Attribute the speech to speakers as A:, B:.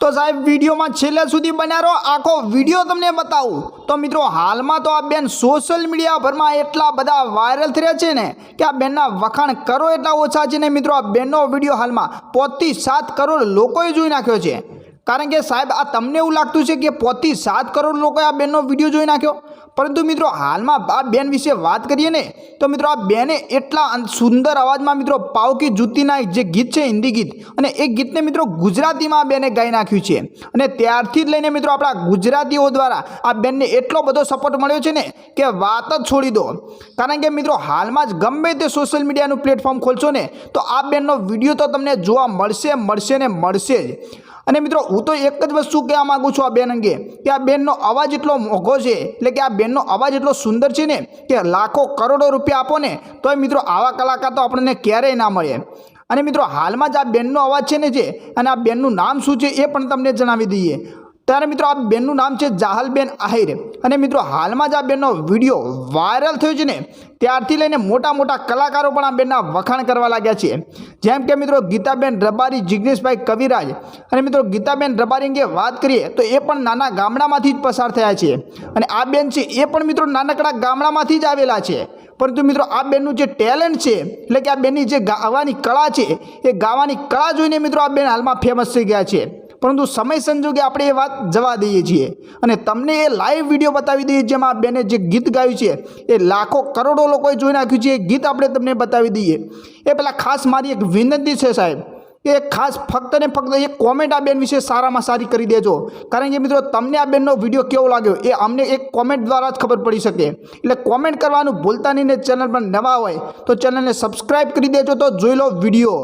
A: તો સાહેબ, વિડીયોમાં છેલ્લે સુધી બન્યા રહો. આખો વીડિયો તમને બતાવું. તો મિત્રો, હાલમાં તો આ બેન સોશિયલ મીડિયા ભરમાં એટલા બધા વાયરલ થયા છે ને કે આ બેનના વખાણ કરો એટલા ઓછા છે ને મિત્રો, આ બેનનો વીડિયો હાલમાં પોતથી સાત કરોડ લોકોએ જોઈ નાખ્યો છે. કારણ કે સાહેબ, આ તમને એવું લાગતું છે કે પોતથી સાત કરોડ લોકોએ આ બેનનો વીડિયો જોઈ નાખ્યો? પરંતુ મિત્રો હાલમાં આ બેન વિશે વાત કરીએ ને, તો મિત્રો આ બેને એટલા સુંદર અવાજમાં મિત્રો પાવકી નાઈ જે ગીત છે હિન્દી ગીત, અને એ ગીતને મિત્રો ગુજરાતીમાં આ બેને ગાઈ નાખ્યું છે. અને ત્યારથી જ લઈને મિત્રો આપણા ગુજરાતીઓ દ્વારા આ બેનને એટલો બધો સપોર્ટ મળ્યો છે ને, કે વાત જ છોડી દો. કારણ કે મિત્રો હાલમાં જ ગમે તે સોશિયલ મીડિયાનું પ્લેટફોર્મ ખોલશો ને, તો આ બેનનો વીડિયો તો તમને જોવા મળશે મળશે ને મળશે જ. અને મિત્રો, હું તો એક જ વસ્તુ કહેવા માગું છું આ બેન અંગે કે આ બેનનો અવાજ એટલો મોઘો છે, એટલે કે આ બેનનો અવાજ એટલો સુંદર છે ને, કે લાખો કરોડો રૂપિયા આપો ને, તોય મિત્રો આવા કલાકાર તો આપણને ક્યારેય ના મળે. અને મિત્રો, હાલમાં જ આ બેનનો અવાજ છે ને જે, અને આ બેનનું નામ શું છે એ પણ તમને જણાવી દઈએ. ત્યારે મિત્રો આ બેનનું નામ છે જાહલબેન આહિર. અને મિત્રો હાલમાં જ આ બેનનો વીડિયો વાયરલ થયો છે ને, ત્યારથી લઈને મોટા મોટા કલાકારો પણ આ બેનના વખાણ કરવા લાગ્યા છે. જેમ કે મિત્રો ગીતાબેન રબારી, જિગ્નેશભાઈ કવિરાજ. અને મિત્રો ગીતાબેન રબારી અંગે વાત કરીએ, તો એ પણ નાના ગામડામાંથી જ પસાર થયા છે. અને આ બેન છે એ પણ મિત્રો નાનકડા ગામડામાંથી જ આવેલા છે. પરંતુ મિત્રો આ બેનનું જે ટેલેન્ટ છે, એટલે કે આ બેનની જે ગાવાની કળા છે, એ ગાવાની કળા જોઈને મિત્રો આ બેન હાલમાં ફેમસ થઈ ગયા છે. પરંતુ સમય સંજોગે આપણે એ વાત જવા દઈએ છીએ. અને તમને એ લાઈવ વીડિયો બતાવી દઈએ જેમાં બેને જે ગીત ગાયું છે, એ લાખો કરોડો લોકોએ જોઈ નાખ્યું છે, એ ગીત આપણે તમને બતાવી દઈએ. એ પહેલાં ખાસ મારી એક વિનંતી છે સાહેબ, કે ખાસ ફક્ત ને ફક્ત એક કોમેન્ટ આ બેન વિશે સારામાં સારી કરી દેજો. કારણ કે મિત્રો, તમને આ બેનનો વીડિયો કેવો લાગ્યો, એ અમને એક કોમેન્ટ દ્વારા જ ખબર પડી શકે. એટલે કોમેન્ટ કરવાનું ભૂલતા નહીં ને ચેનલ પર નવા હોય, તો ચેનલને સબસ્ક્રાઈબ કરી દેજો, તો જોઈ લો વીડિયો